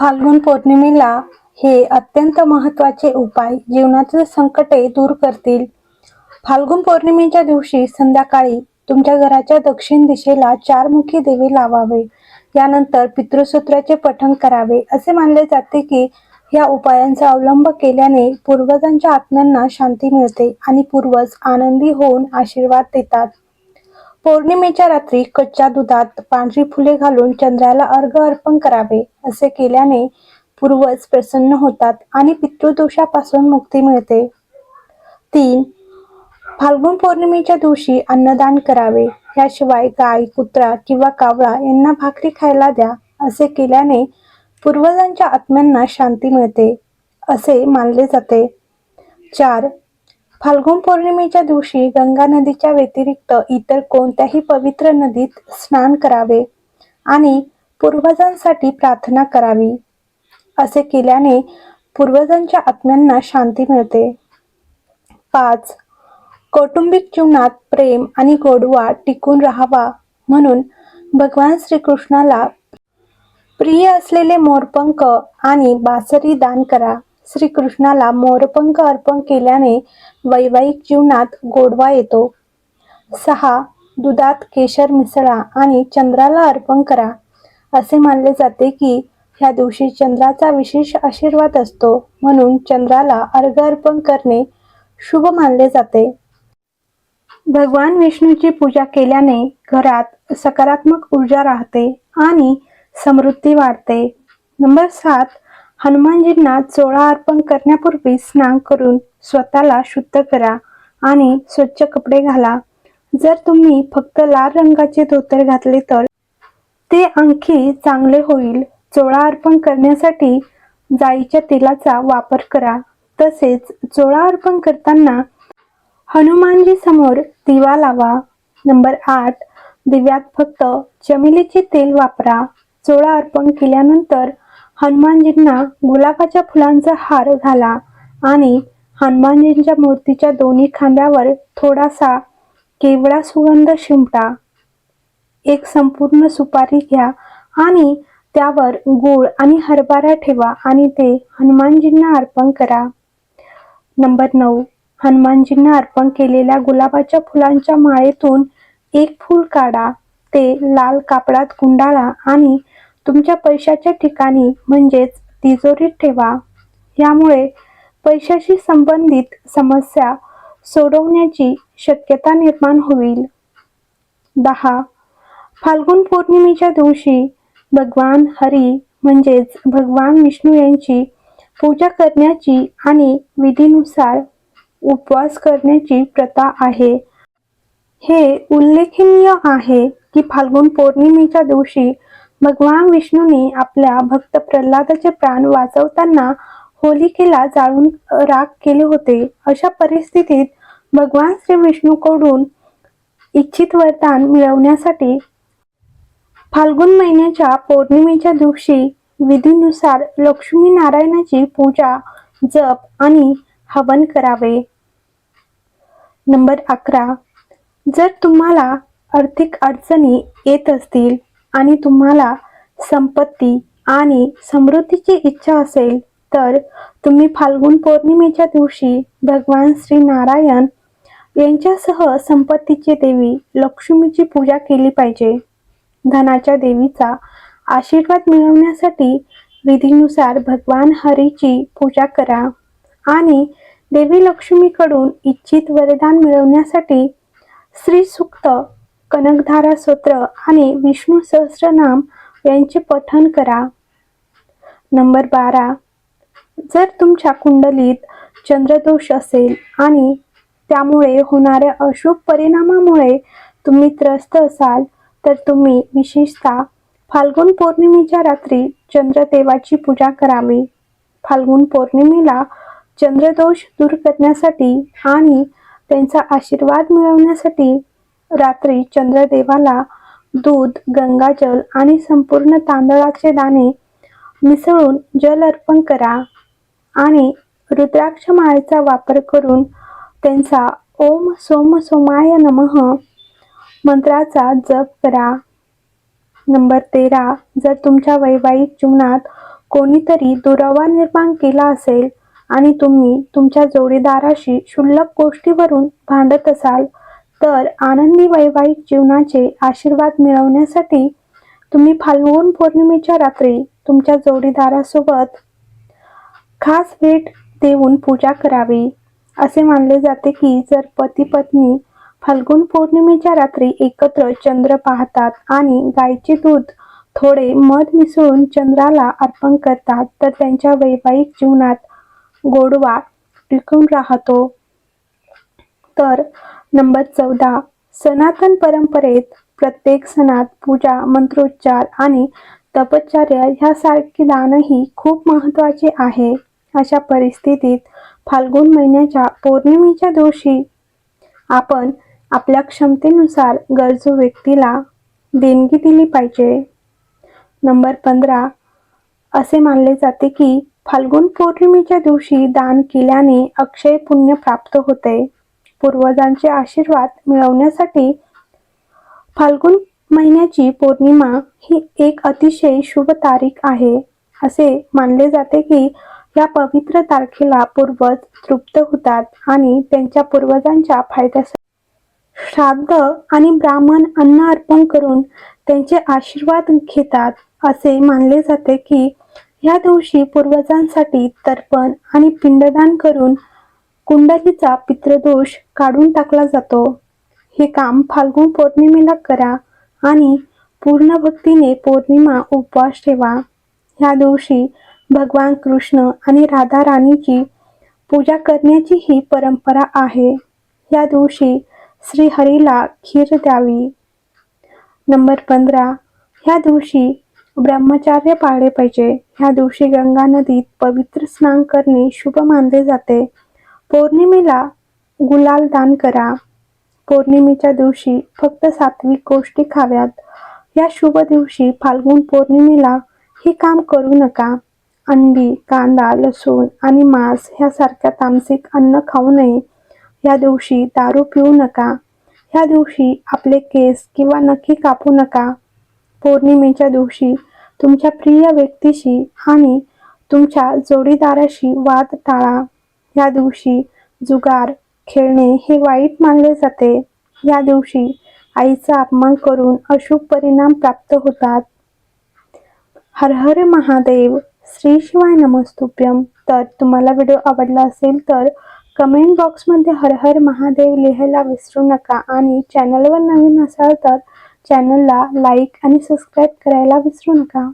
फाल्गुन पौर्णिमेला हे अत्यंत महत्त्वाचे उपाय जीवनातील संकटे दूर करतील. फाल्गुन पौर्णिमेच्या दिवशी संध्याकाळी तुमच्या घराच्या दक्षिण दिशेला चारमुखी देवी लावावे. यानंतर पितृसूत्राचे पठण करावे. असे मानले जाते की या उपायांचा अवलंब केल्याने पूर्वजांच्या आत्म्यांना शांती मिळते आणि पूर्वज आनंदी होऊन आशीर्वाद देतात. पौर्णिमेच्या रात्री कच्च्या दुधात पांढरी फुले घालून चंद्राला अर्घ अर्पण करावे असे केल्याने पूर्वज प्रसन्न होतात आणि पितृदोषापासून मुक्ती मिळते. तीन फाल्गुन पौर्णिमेच्या दिवशी अन्नदान करावे. याशिवाय गाय कुत्रा किंवा कावळा यांना भाकरी खायला द्या असे केल्याने पूर्वजांच्या आत्म्यांना शांती मिळते असे मानले जाते. चार फाल्गुन पौर्णिमेच्या दिवशी गंगा नदीच्या व्यतिरिक्त इतर कोणत्याही पवित्र नदीत स्नान करावे आणि पूर्वजांसाठी प्रार्थना करावी असे केल्याने पूर्वजांच्या आत्म्यांना शांती मिळते. पाच कौटुंबिक जीवनात प्रेम आणि गोडवा टिकून राहावा म्हणून भगवान श्रीकृष्णाला प्रिय असलेले मोरपंख आणि बासरी दान करा. श्रीकृष्णाला मोरपंख अर्पण केल्याने वैवाहिक जीवनात गोडवा येतो. सहा दुधात केशर मिसळा आणि चंद्राला अर्पण करा. असे मानले जाते की ह्या दिवशी चंद्राचा विशेष आशीर्वाद असतो. म्हणून चंद्राला अर्घ अर्पण करणे शुभ मानले जाते. भगवान विष्णूची पूजा केल्याने घरात सकारात्मक ऊर्जा राहते आणि समृद्धी वाढते. नंबर सात हनुमानजींना चोळा अर्पण करण्यापूर्वी स्नान करून स्वतःला शुद्ध करा आणि स्वच्छ कपडे घाला. जर तुम्ही फक्त लाल रंगाचे धोतर घातले तर ते आणखी चांगले होईल. चोळा अर्पण करण्यासाठी जाईच्या तेलाचा वापर करा. तसेच चोळा अर्पण करताना हनुमानजी समोर दिवा लावा. नंबर आठ दिव्यात फक्त चमेलीचे तेल वापरा. चोळा अर्पण केल्यानंतर हनुमानजींना गुलाबाच्या फुलांचा हार घाला आणि हनुमानजींच्या मूर्तीच्या दोन्ही खांद्यावर थोडासा केवळा सुगंध शिंपटा एक संपूर्ण सुपारी घ्या आणि त्यावर गूळ आणि हरभरा ठेवा आणि ते हनुमानजींना अर्पण करा. नंबर नऊ. हनुमानजींना अर्पण केलेल्या गुलाबाच्या फुलांच्या माळेतून एक फूल काढा. ते लाल कापडात गुंडाळा आणि तुमच्या पैशाच्या ठिकाणी म्हणजेच तिजोरीत ठेवा. यामुळे पैशाशी संबंधित समस्या सोडवण्याची शक्यता निर्माण होईल. दहा. फाल्गुन पौर्णिमेच्या दिवशी भगवान हरी म्हणजेच भगवान विष्णू यांची पूजा करण्याची आणि विधीनुसार उपवास करण्याची प्रथा आहे. हे उल्लेखनीय आहे की फाल्गुन पौर्णिमेच्या दिवशी भगवान विष्णूने आपल्या भक्त प्रल्हादाचे प्राण वाचवताना होलिकेला जाळून राग केले होते. अशा परिस्थितीत भगवान श्री विष्णूकडून इच्छित वरदान मिळवण्यासाठी फाल्गुन महिन्याच्या पौर्णिमेच्या दिवशी विधीनुसार लक्ष्मी नारायणाची पूजा जप आणि हवन करावे. नंबर अकरा. जर तुम्हाला आर्थिक अडचणी येत असतील आणि तुम्हाला संपत्ती आणि समृद्धीची इच्छा असेल तर तुम्ही फाल्गुन पौर्णिमेच्या दिवशी भगवान श्री नारायण यांच्यासह संपत्तीची देवी लक्ष्मीची पूजा केली पाहिजे. धनाच्या देवीचा आशीर्वाद मिळवण्यासाठी विधीनुसार भगवान हरीची पूजा करा आणि देवी लक्ष्मीकडून इच्छित वरदान मिळवण्यासाठी श्री सुक्त कनकधारा सूत्र आणि विष्णू सहस्रनाम यांचे पठण करा. नंबर बारा. जर तुमच्या कुंडलीत चंद्रदोष असेल आणि त्यामुळे होणाऱ्या अशुभ परिणामामुळे तुम्ही त्रस्त असाल तर तुम्ही विशेषतः फाल्गुन पौर्णिमेच्या रात्री चंद्रदेवाची पूजा करावी. फाल्गुन पौर्णिमेला चंद्रदोष दूर करण्यासाठी आणि त्यांचा आशीर्वाद मिळवण्यासाठी रात्री चंद्रदेवाला दूध गंगाजल आणि संपूर्ण तांदळाचे दाणे मिसळून जल अर्पण करा आणि रुद्राक्ष माळेचा वापर करून त्यांचा ओम सोम सोमाय नमः मंत्राचा जप करा. नंबर तेरा. जर तुमच्या वैवाहिक जीवनात कोणीतरी दुरावा निर्माण केला असेल आणि तुम्ही तुमच्या जोडीदाराशी क्षुल्लक गोष्टीवरून भांडत असाल तर आनंदी वैवाहिक जीवनाचे आशीर्वाद मिळवण्यासाठी तुम्ही फाल्गुन पौर्णिमेच्या रात्री तुमच्या जोडीदारासोबत खास भेट देऊन पूजा करावी. असे मानले जाते की जर पती पत्नी फाल्गुन पौर्णिमेच्या रात्री एकत्र चंद्र पाहतात आणि गायीचे दूध थोडे मध मिसळून चंद्राला अर्पण करतात तर त्यांच्या वैवाहिक जीवनात गोडवा टिकून राहतो. तर नंबर चौदा. सनातन परंपरेत प्रत्येक सणात पूजा मंत्रोच्चार आणि तपश्चर्या ह्यासारखे दानही खूप महत्त्वाचे आहे. अशा परिस्थितीत फाल्गुन महिन्याच्या पौर्णिमेच्या दिवशी आपण आपल्या क्षमतेनुसार गरजू व्यक्तीला देणगी दिली पाहिजे. नंबर पंधरा. असे मानले जाते की फाल्गुन पौर्णिमेच्या दिवशी दान केल्याने अक्षय पुण्य प्राप्त होते. पूर्वजांचे आशीर्वाद मिळवण्यासाठी फाल्गुन महिन्याची पौर्णिमा ही एक अतिशय शुभ तारीख आहे. असे मानले जाते की या पवित्र तारखेला पूर्वज तृप्त होतात आणि त्यांच्या पूर्वजांच्या फायद्यासाठी श्राद्ध आणि ब्राह्मण अन्न अर्पण करून त्यांचे आशीर्वाद घेतात. असे मानले जाते की या दिवशी पूर्वजांसाठी तर्पण आणि पिंडदान करून कुंडलीचा पितृदोष काढून टाकला जातो. हे काम फाल्गुन पौर्णिमेला करा आणि पूर्ण भक्तीने पौर्णिमा उपवास ठेवा. ह्या दिवशी भगवान कृष्ण आणि राधा राणीची पूजा करण्याची ही परंपरा आहे. या दिवशी श्रीहरीला खीर द्यावी. नंबर पंधरा. ह्या दिवशी ब्रह्मचार्य पाळले पाहिजे. ह्या दिवशी गंगा नदीत पवित्र स्नान करणे शुभ मानले जाते. पौर्णिमेला गुलाल दान करा. पौर्णिमेच्या दिवशी फक्त सात्विक गोष्टी खाव्यात. या शुभ दिवशी फाल्गुन पौर्णिमेला हे काम करू नका. अंडी कांदा लसूण आणि मांस ह्यासारख्या तामसिक अन्न खाऊ नये. या दिवशी दारू पिऊ नका. ह्या दिवशी आपले केस किंवा नखी कापू नका. पौर्णिमेच्या दिवशी तुमच्या प्रिय व्यक्तीशी आणि तुमच्या जोडीदाराशी वाद टाळा. या दिवशी जुगार खेळणे हे वाईट मानले जाते. या दिवशी आईचा अपमान करून अशुभ परिणाम प्राप्त होतात. हर हर महादेव श्री शिवाय नमस्तुभ्यम. तर तुम्हाला व्हिडिओ आवडला असेल तर कमेंट बॉक्समध्ये हर हर महादेव लिहायला विसरू नका आणि चॅनलवर नवीन असाल तर चॅनलला लाईक आणि सबस्क्राईब करायला विसरू नका.